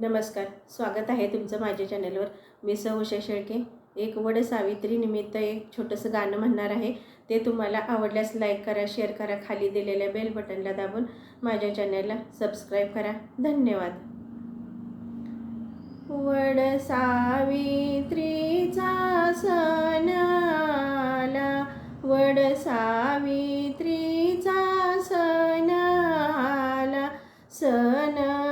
नमस्कार स्वागत आहे तुमचं माझ्या चॅनलवर. मी सहुषा उषा शेळके. एक वड सावित्री निमित्त एक छोटंसं गाणं म्हणणार आहे. ते तुम्हाला आवडल्यास लाईक करा शेअर करा खाली दिलेल्या बेल बटनला दाबून माझ्या चॅनलला सबस्क्राईब करा. धन्यवाद. वड सावित्रीचा सण आला वड सावित्रीचा सण आला सण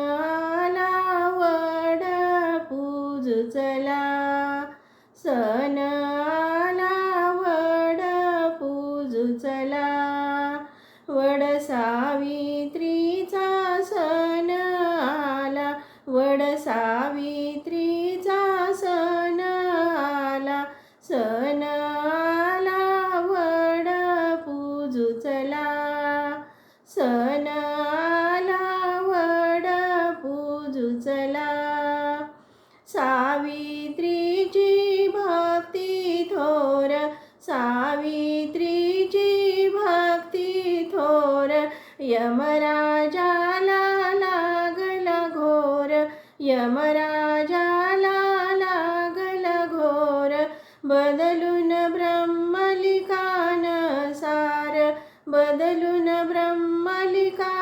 सावित्रीचा सण आला. वड सावित्रीचा सण आला. सण आला वड पूजू चला सण आला वड पूजू चला सावित्रीची भक्ती थोर सावी यमराजाला लागला घोर यमराजाला लागला घोर बदलून ब्रह्मलिकान सार बदलून ब्रह्मलिका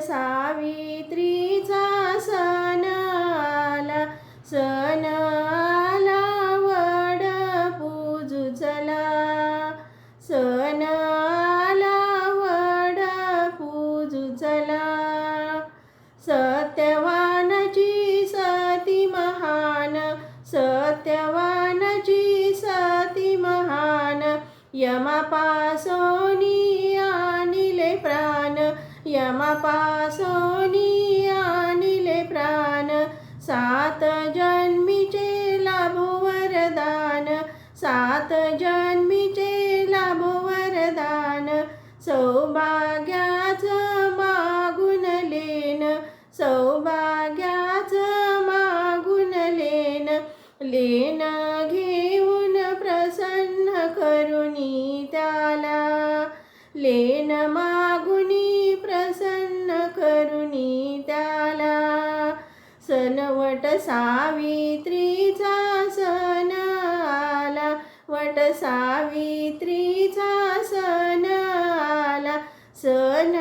सावित्रीचा सण आला सण आला वड पूजू चला. सण आला वड पूजू चला. सत्यवानची सती महान सत्यवानची सती महान यमापासो यमापासोनी आणिले प्राण सात जन्मीचे लाभो वरदान सात जन्मीचे लाभो वरदान सौभाग्याचं मागून लेन सौभाग्याचं मागून लेन लेन घेऊन प्रसन्न करुणी त्याला लेन मा वट सावित्रीचा सन आला वट सावित्रीचा सन आला सण